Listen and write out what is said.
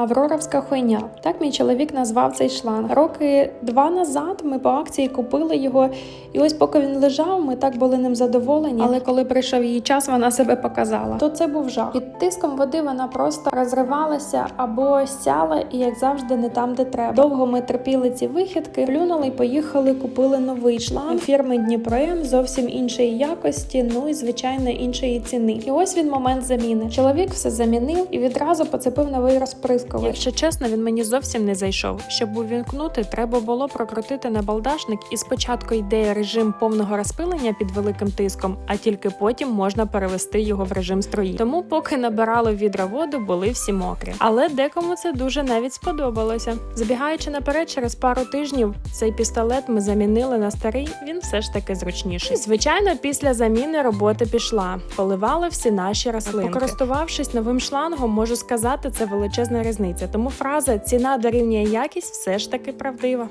Авроровська хуйня. Так мій чоловік назвав цей шланг. Роки два назад ми по акції купили його, і ось поки він лежав, ми так були ним задоволені. Але коли прийшов її час, вона себе показала. То це був жах. Під тиском води вона просто розривалася або сяла, і як завжди, не там, де треба. Довго ми терпіли ці вихідки, плюнули і поїхали, купили новий шланг фірми Дніпром, зовсім іншої якості, ну і звичайно іншої ціни. І ось він момент заміни. Чоловік все замінив і відразу поцепив новий розприскувач. Якщо чесно, він мені зовсім не зайшов. Щоб увімкнути, треба було прокрутити набалдашник, і спочатку йде режим повного розпилення під великим тиском, а тільки потім можна перевести його в режим строї. Тому, поки набирало відра воду, були всі мокрі. Але декому це дуже навіть сподобалося. Забігаючи наперед, через пару тижнів цей пістолет ми замінили на старий. Він все ж таки зручніший. Звичайно, після заміни робота пішла. Поливали всі наші рослинки. Покористувавшись новим шлангом, можу сказати, це величезна різниця. Тому фраза ціна дорівнює якість все ж таки правдива.